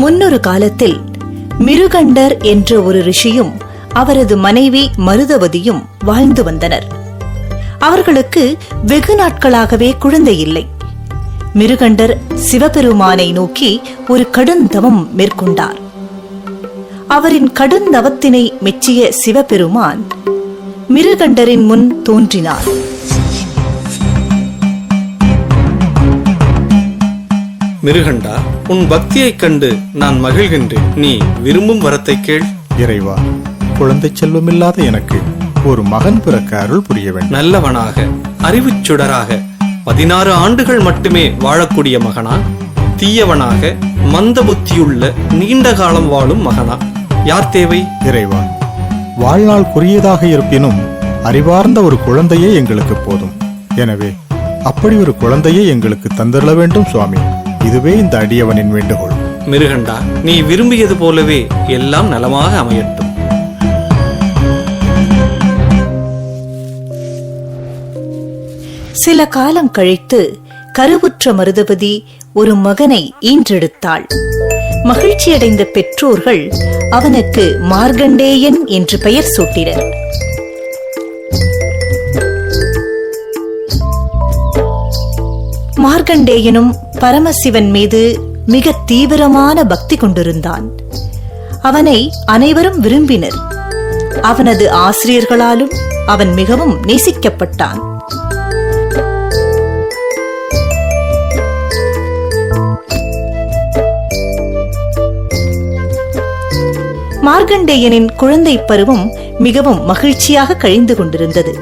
முன்னொரு காலத்தில் மிருகண்டர் என்ற ஒரு ரிஷியும் அவரது மனைவி மருதவதியும் வாழ்ந்து வந்தனர். அவர்களுக்கு வெகு நாட்களாகவே குழந்தை இல்லை. மிருகண்டர் சிவபெருமானை நோக்கி ஒரு கடுந்தவம் மேற்கொண்டார். அவரின் கடுந்தவத்தினை மெச்சிய சிவபெருமான் மிருகண்டரின் முன் தோன்றினார். மிருகண்டா உன் பக்தியைக் கண்டு நான் மகிழ்கின்றேன். நீ விரும்பும் வரத்தை கேள். இறைவா குழந்தை செல்வமில்லாத எனக்கு ஒரு மகன் பிறக்க அருள் புரிய வேண்டும். நல்லவனாக அறிவுச் சுடராக பதினாறு ஆண்டுகள் மட்டுமே வாழக்கூடிய மகனா? தீயவனாக மந்த புத்தியுள்ள நீண்ட காலம் வாழும் மகனா? யார் தேவை? இறைவா வாழ்நாள் குறுகியதாக இருப்பினும் அறிவார்ந்த ஒரு குழந்தையே எங்களுக்கு போதும். எனவே அப்படி ஒரு குழந்தையை எங்களுக்கு தந்திரல வேண்டும் சுவாமி. இதுவே இந்த அடியவனின் வேண்டுகோள். மிருகண்டா நீ விரும்பியது போலவே எல்லாம் நலமாக அமையட்டும். சில காலம் கழித்து கருவுற்ற மருதபதி ஒரு மகனை ஈன்றெடுத்தாள். மகிழ்ச்சியடைந்த பெற்றோர்கள் அவனுக்கு மார்கண்டேயன் என்று பெயர் சூட்டினர். மார்கண்டேயனும் பரமசிவன் மீது மிக தீவிரமான பக்தி கொண்டிருந்தான். அவனை அனைவரும் விரும்பினர். அவனது ஆசிரியர்களாலும் அவன் மிகவும் நேசிக்கப்பட்டான். மார்கண்டேயனின் குழந்தை பருவம் மிகவும் மகிழ்ச்சியாக கழிந்து கொண்டிருந்தது.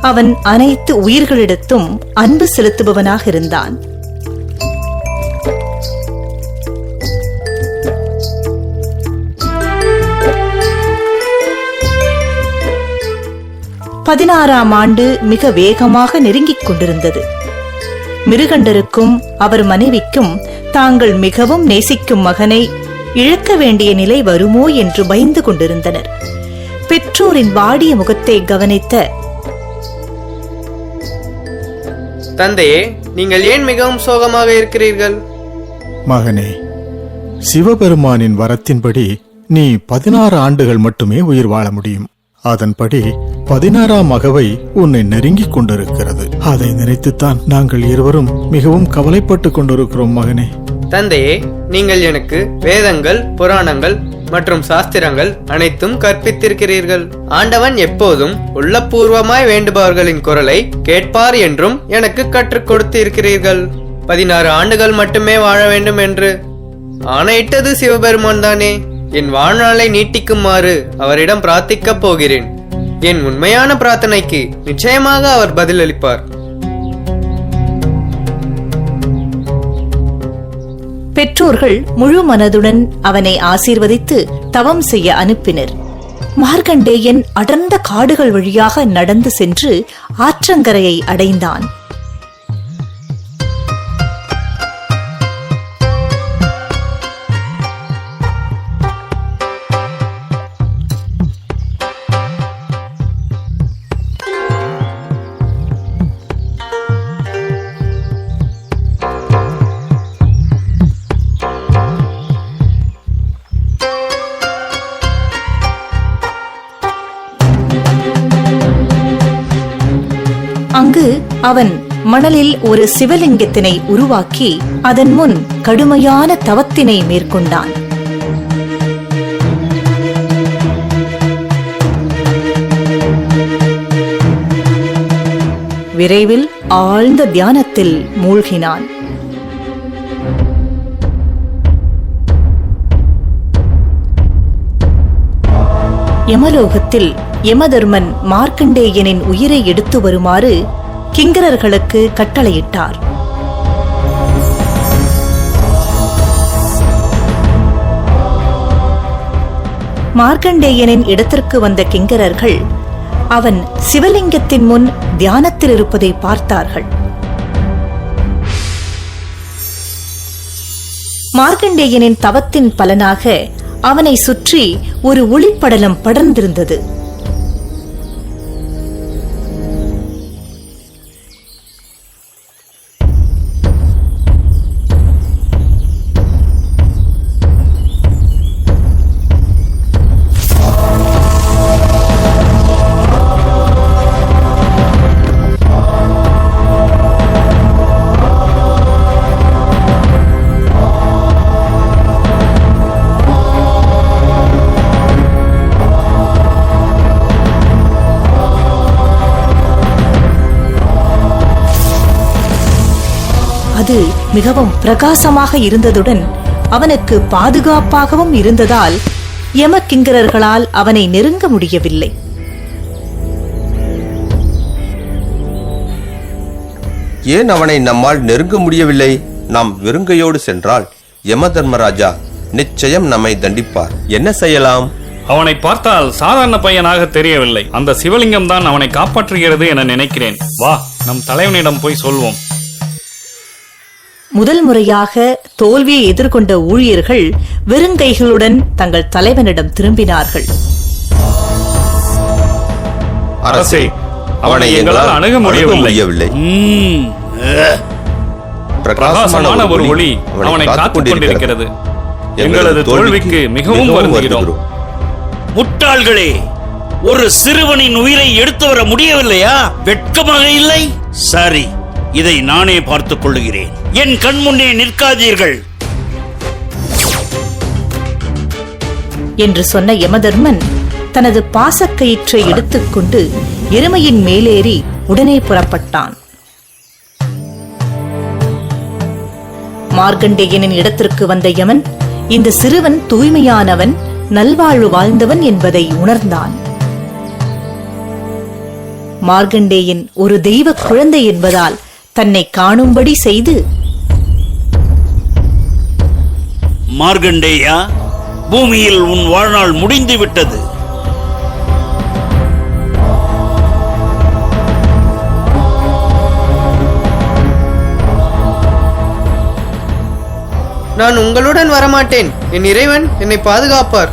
அவன் அனைத்து உயிர்களிடத்தும் அன்பு செலுத்துபவனாக இருந்தான். பதினாறாம் ஆண்டு மிக வேகமாக நெருங்கிக் கொண்டிருந்தது. மிருகண்டருக்கும் அவர் மனைவிக்கும் தாங்கள் மிகவும் நேசிக்கும் மகனை இழக்க வேண்டிய நிலை வருமோ என்று பயந்து கொண்டிருந்தனர். பெற்றோரின் வாடிய முகத்தை கவனித்த தந்தையே நீங்கள் ஏன் மிகவும் சோகமாக இருக்கிறீர்கள்? மகனே சிவபெருமானின் வரத்தின்படி நீ பதினாறு ஆண்டுகள் மட்டுமே உயிர் வாழ முடியும். அதன்படி பதினாறாம் அகவை உன்னை நெருங்கிக் கொண்டிருக்கிறது. அதை நினைத்துத்தான் நாங்கள் இருவரும் மிகவும் கவலைப்பட்டு கொண்டிருக்கிறோம் மகனே. தந்தையே நீங்கள் எனக்கு வேதங்கள் புராணங்கள் மற்றும் சாஸ்திரங்கள் அனைத்தும் கற்பித்திருக்கிறீர்கள். ஆண்டவன் எப்போதும் உள்ளபூர்வமாய் வேண்டுபவர்களின் குரலை கேட்பார் என்றும் எனக்கு கற்றுக் கொடுத்து இருக்கிறீர்கள் பதினாறு ஆண்டுகள் மட்டுமே வாழ வேண்டும் என்று. ஆணையிட்டது சிவபெருமான் தானே. என் வாழ்நாளை நீட்டிக்குமாறு அவரிடம் பிரார்த்திக்கப் போகிறேன். என் உண்மையான பிரார்த்தனைக்கு நிச்சயமாக அவர் பதிலளிப்பார். பெற்றோர்கள் முழு மனதுடன் அவனை ஆசீர்வதித்து தவம் செய்ய அனுப்பினர். மார்கண்டேயன் அடர்ந்த காடுகள் வழியாக நடந்து சென்று ஆற்றங்கரையை அடைந்தான். அவன் மணலில் ஒரு சிவலிங்கத்தினை உருவாக்கி அதன் முன் கடுமையான தவத்தினை மேற்கொண்டான். விரைவில் ஆழ்ந்த தியானத்தில் மூழ்கினான். யமலோகத்தில் யமதர்மன் மார்க்கண்டேயனின் உயிரை எடுத்து வருமாறு கிங்கரர்களுக்கு கட்டளையிட்டார். மார்க்கண்டேயனின் இடத்திற்கு வந்த கிங்கரர்கள் அவன் சிவலிங்கத்தின் முன் தியானத்தில் இருப்பதை பார்த்தார்கள். மார்க்கண்டேயனின் தவத்தின் பலனாக அவனை சுற்றி ஒரு ஒளிப்படலம் படர்ந்திருந்தது. அது மிகவும் பிரகாசமாக இருந்ததுடன் அவனுக்கு பாதுகாப்பாகவும் இருந்ததால் யமக்கிங்கரர்களால் அவனை நெருங்க முடியவில்லை. ஏன் அவனை நம்மால் நெருங்க முடியவில்லை? நாம் வெறுங்கையோடு சென்றால் யம தர்மராஜா நிச்சயம் நம்மை தண்டிப்பார். என்ன செய்யலாம்? அவனை பார்த்தால் சாதாரண பையனாக தெரியவில்லை. அந்த சிவலிங்கம் தான் அவனை காப்பாற்றுகிறது என நினைக்கிறேன். வா நம் தலைவனிடம் போய் சொல்வோம். முதல் முறையாக தோல்வியை எதிர்கொண்ட ஊழியர்கள் வெறுங்கைகளுடன் தங்கள் தலைவனிடம் திரும்பினார்கள். அரசே அவனை எங்களால் அணுக முடியவில்லை. பிரகாசமான ஒரு ஒளி அவனை காத்துக் கொண்டிருக்கிறது. எங்களது தோல்விக்கு மிகவும் வருந்துகிறோம். முட்டாள்களே ஒரு சிறுவனின் உயிரை எடுத்து வர முடியவில்லையா? வெட்கமாக இல்லை? சரி. இதை நானே பார்த்துக் கொள்ளுகிறேன். என் கண் முன்னே நிற்காதீர்கள். என்று சொன்ன யமதர்மன் தனது பாசக்கயிற்றை எடுத்துக்கொண்டு எருமையின் மேலேறி உடனே புறப்பட்டான். மார்க்கண்டேயனின் இடத்திற்கு வந்த யமன் இந்த சிறுவன் தூய்மையானவன் நல்வாழ்வு வாழ்ந்தவன் என்பதை உணர்ந்தான். மார்கண்டேயன் ஒரு தெய்வ குழந்தை என்பதால் தன்னை காணும்படி செய்து. மார்கண்டேயா பூமியில் உன் வாழ்நாள் முடிந்து விட்டது நான் உங்களுடன் வரமாட்டேன். என் இறைவன் என்னை பாதுகாப்பார்.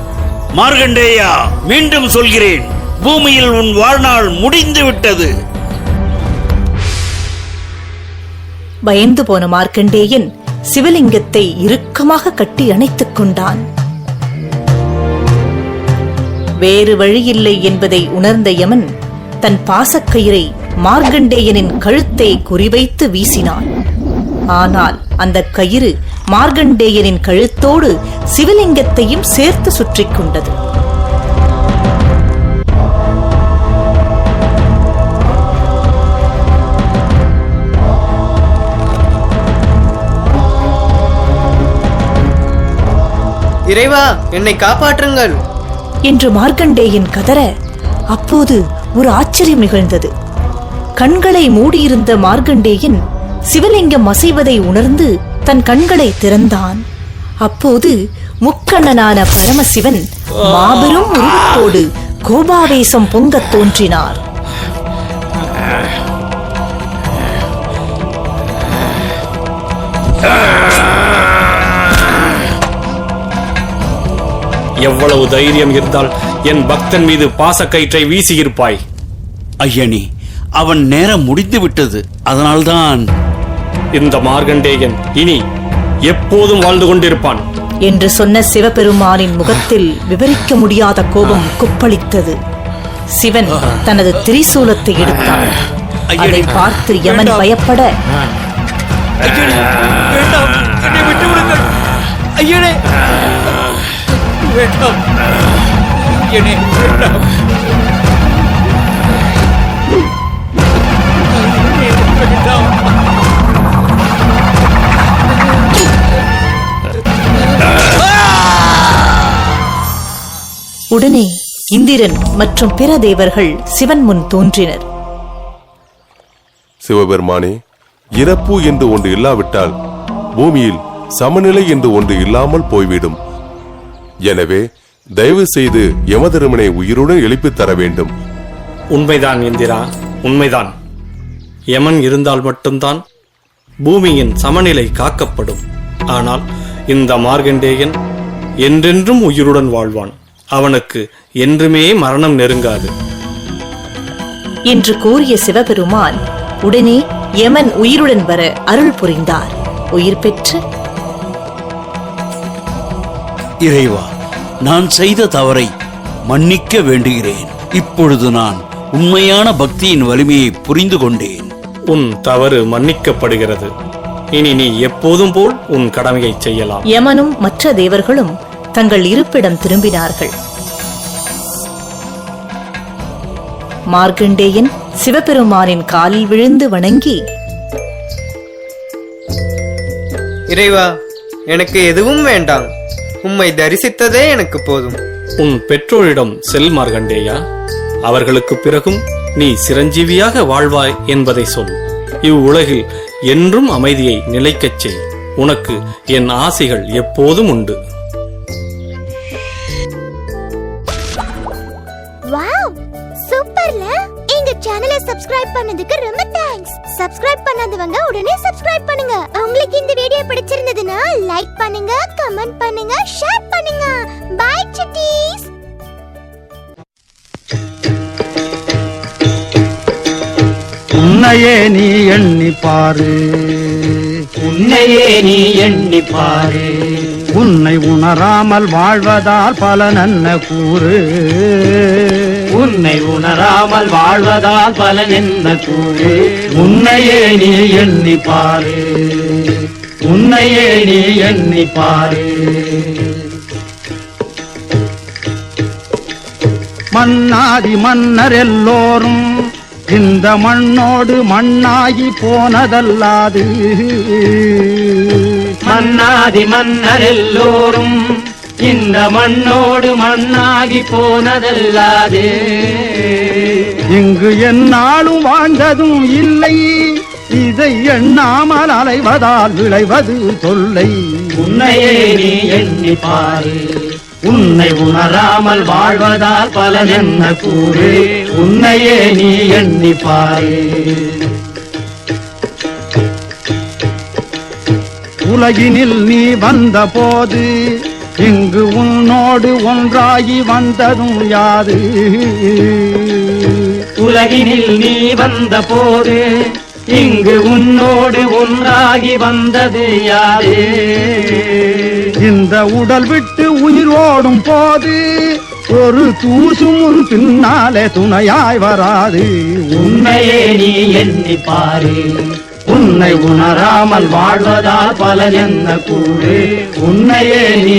மார்கண்டேயா மீண்டும் சொல்கிறேன் பூமியில் உன் வாழ்நாள் முடிந்து விட்டது பயந்து போன மார்க்கண்டேயன் சிவலிங்கத்தை இறுக்கமாக கட்டி அணைத்துக் கொண்டான். வேறு வழியில்லை என்பதை உணர்ந்த யமன் தன் பாசக்கயிறை மார்க்கண்டேயனின் கழுத்தை குறிவைத்து வீசினான். ஆனால் அந்த கயிறு மார்க்கண்டேயனின் கழுத்தோடு சிவலிங்கத்தையும் சேர்த்து சுற்றிக் கொண்டது. இறைவா என்னை காப்பாற்றுங்கள். என்று மார்க்கண்டேயன் கதற அப்போது ஒரு ஆச்சரியம் நிகழ்ந்தது. கண்களை மூடியிருந்த மார்க்கண்டேயன் சிவலிங்கம் அசைவதை உணர்ந்து தன் கண்களை திறந்தான். அப்போது முக்கண்ணனான பரமசிவன் மாபெரும் உருவத்தோடு கோபாவேசம் பொங்கத் தோன்றினார். எவ்வளவு தைரியம் இருந்தால் என் பக்தன் மீது பாசக்கயிற்றை வீசியிருப்பாய். ஐயனி அவன் நேரம் முடிந்து விட்டது. அதனால்தான். இந்த மார்கண்டேயன் இனி எப்போதும் வாழ்ந்து கொண்டிருப்பான். என்று சொன்ன சிவபெருமானின் முகத்தில் விவரிக்க முடியாத கோபம் கொப்பளித்தது. சிவன் தனது திரிசூலத்தை எடுத்தார் அதை பார்த்து யமன் பயப்பட ஐயனே. வேண்டாம். வேண்டாம் வேண்டாம் உடனே இந்திரன் மற்றும் பிற தேவர்கள் சிவன் முன் தோன்றினர். சிவபெருமானே இறப்பு என்று ஒன்று இல்லாவிட்டால் பூமியில் சமநிலை என்று ஒன்று இல்லாமல் போய்விடும். எனவே தயவு செய்து யமதருமனை உயிருடன் எழுப்பித் தர வேண்டும். உண்மைதான் இந்திரா உண்மைதான். யமன் இருந்தால் மட்டும்தான் பூமியின் சமநிலை காக்கப்படும். ஆனால் இந்த மார்கண்டேயன் என்றென்றும் உயிருடன் வாழ்வான். அவனுக்கு என்றுமே மரணம் நெருங்காது. என்று கூறிய சிவபெருமான் உடனே யமன் உயிருடன் வர அருள் புரிந்தார். உயிர் பெற்று இறைவா நான் செய்த தவறை மன்னிக்க வேண்டுகிறேன். இப்பொழுது நான் உண்மையான பக்தியின் வலிமையை புரிந்து கொண்டேன். உன் தவறு மன்னிக்கப்படுகிறது. இனி நீ எப்போதும் போல் உன் கடமையை செய்யலாம். யமனும் மற்ற தேவர்களும் தங்கள் இருப்பிடம் திரும்பினார்கள். மார்க்கண்டேயன் சிவபெருமானின் காலில் விழுந்து வணங்கி இறைவா எனக்கு எதுவும் வேண்டாம். உம்மை தரிசித்ததே எனக்கு போதும். உன் பெற்றோரிடம் செல் மார்கண்டேயா அவர்களுக்கு பிறகும் நீ சிரஞ்சீவியாக வாழ்வாய் என்பதை சொல். இவ்வுலகில் என்றும் அமைதியை நிலைக்கச் செய். உனக்கு என் ஆசைகள் எப்போதும் உண்டு. சேனலை சப்ஸ்கிரைப் பண்ணதுக்கு ரொம்ப தேங்க்ஸ் சப்ஸ்கிரைப் பண்ணாதவங்க உடனே சப்ஸ்கிரைப் பண்ணுங்க. உங்களுக்கு இந்த வீடியோ பிடிச்சிருந்ததுன்னா லைக் பண்ணுங்க கமெண்ட் பண்ணுங்க ஷேர் பண்ணுங்க. பை சிட்டீஸ் உன்னையே நீ எண்ணி பாரு. உன்னையே நீ எண்ணி பாரு. உன்னை உணராமல் வாழ்வதால் பல நன்ன கூறு? உன்னை உணராமல் வாழ்வதால் பலன் என்ன கூறு. உன்னையே நீ எண்ணி பாரு. உன்னையே நீ எண்ணி பாரு. மன்னாதி மன்னர் எல்லோரும் இந்த மண்ணோடு மண்ணாகி போனதல்லாது. மன்னாதி மன்னர் எல்லோரும் இந்த மண்ணோடு மண்ணாகி போனதல்லாது. இங்கு எந்நாளும் வாழ்ந்ததும் இல்லை. இதை எண்ணாமல் அலைவதால் விளைவது தொல்லை. உன்னையே நீ எண்ணி பாரு. உன்னை உணராமல் வாழ்வதால் பலன் என்ன கூறு? உன்னையே நீ எண்ணி பாரு. உலகினில் நீ வந்த போது இங்கு உன்னோடு ஒன்றாகி வந்ததும் யாது? உலகினில் நீ வந்த போது இங்கு உன்னோடு ஒன்றாகி வந்தது யாரு இந்த உடல் விட்டு உயிர் ஓடும் போது ஒரு தூசும் உன் பின்னாலே துணையாய் வராது. உன்னையே நீ எண்ணி பாரு. உன்னை உணராமல் வாழ்வதால் பலன் என்ன கூறு? உன்னையே நீ